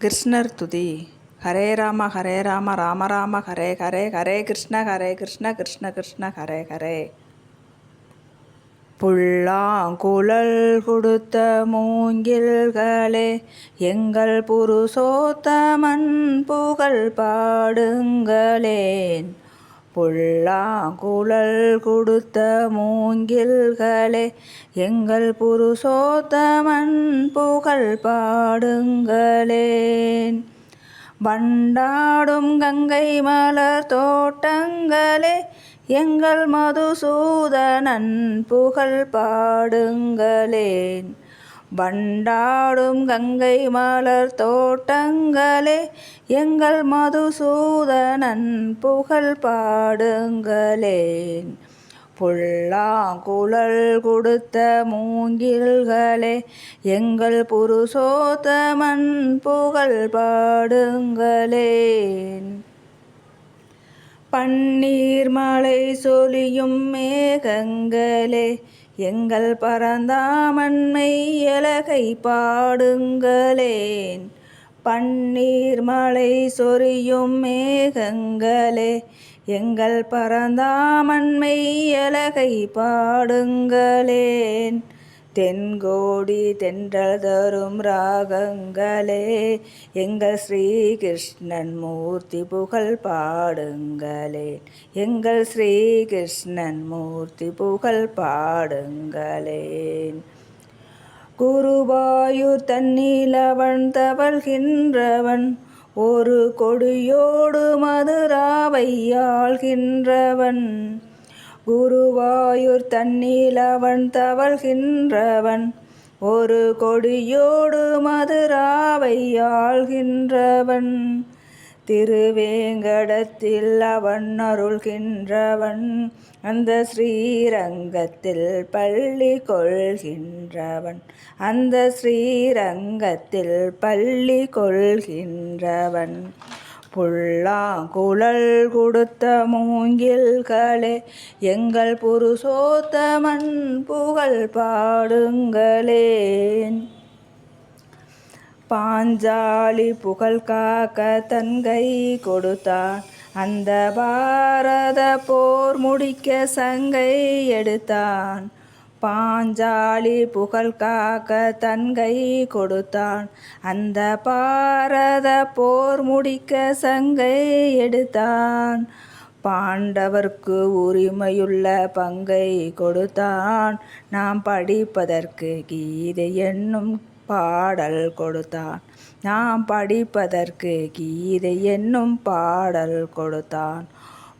கிருஷ்ணர் துதி. ஹரே ராம ஹரே ராம ராம ராம ஹரே ஹரே ஹரே கிருஷ்ண ஹரே கிருஷ்ண கிருஷ்ண கிருஷ்ண ஹரே ஹரே. புல்லாங்குழல் கொடுத்த மூங்கில்களே எங்கள் புருஷோத்தமன் புகழ் பாடுங்களேன். புல்லாங்குழல் கொடுத்த மூங்கில்களே எங்கள் புருஷோத்தமன் புகழ் பாடுங்களேன். வண்டாடும் கங்கை மலர் தோட்டங்களே எங்கள் மதுசூதனன் புகழ் பாடுங்களேன். வண்டாடும் கங்கை மலர் தோட்டங்களே எங்கள் மதுசூதனன் புகழ் பாடுங்களேன். புல்லாங்குழல் கொடுத்த மூங்கில்களே எங்கள் புருஷோத்தமன் புகழ் பாடுங்களேன். பன்னீர் மலை சொலியும் மேகங்களே எங்கள் பரந்தாமண்மை எலகை பாடுங்களேன். பன்னீர் மலை சொரியும் மேகங்களே எங்கள் பரந்தாமண்மை எலகை பாடுங்களேன். தென்கோடி தென்றல் தரும் ராகங்களே எங்கள் ஸ்ரீகிருஷ்ணன் மூர்த்தி புகழ் பாடுங்களே எங்கள் ஸ்ரீகிருஷ்ணன் மூர்த்தி புகழ் பாடுங்களேன். குருவாயூர் தன்னிலவன் தவழ்கின்றவன் ஒரு கொடியோடு மதுராவையாள்கின்றவன் குருவாயூர் தண்ணீல் அவன் தவழ்கின்றவன். ஒரு கொடியோடு மதுராவை ஆள்கின்றவன். திருவேங்கடத்தில் அவன் அருள்கின்றவன். அந்த ஸ்ரீரங்கத்தில் பள்ளி கொள்கின்றவன். அந்த ஸ்ரீரங்கத்தில் பள்ளி கொள்கின்றவன். புல்லாங்குழல் கொடுத்த மூங்கில்களே எங்கள் புருஷோத்தமன் புகழ் பாடுங்களேன். பாஞ்சாலி புகழ் காக்க தன்கை கொடுத்தான். அந்த பாரத போர் முடிக்க சங்கை எடுத்தான். பாஞ்சாலி புகழ் காக்க தன்கை கொடுத்தான். அந்த பாரத போர் முடிக்க சங்கை எடுத்தான். பாண்டவர்க்கு உரிமையுள்ள பங்கை கொடுத்தான். நாம் படிப்பதற்கு கீதை என்னும் பாடல் கொடுத்தான். நாம் படிப்பதற்கு கீதை என்னும் பாடல் கொடுத்தான்.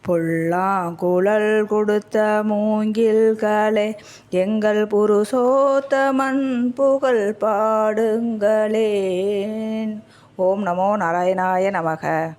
புல்லாங்குழல் கொடுத்த மூங்கில்களே எங்கள் புருஷோத்தமன் புகழ் பாடுங்களேன். ஓம் நமோ நாராயணாய நமக.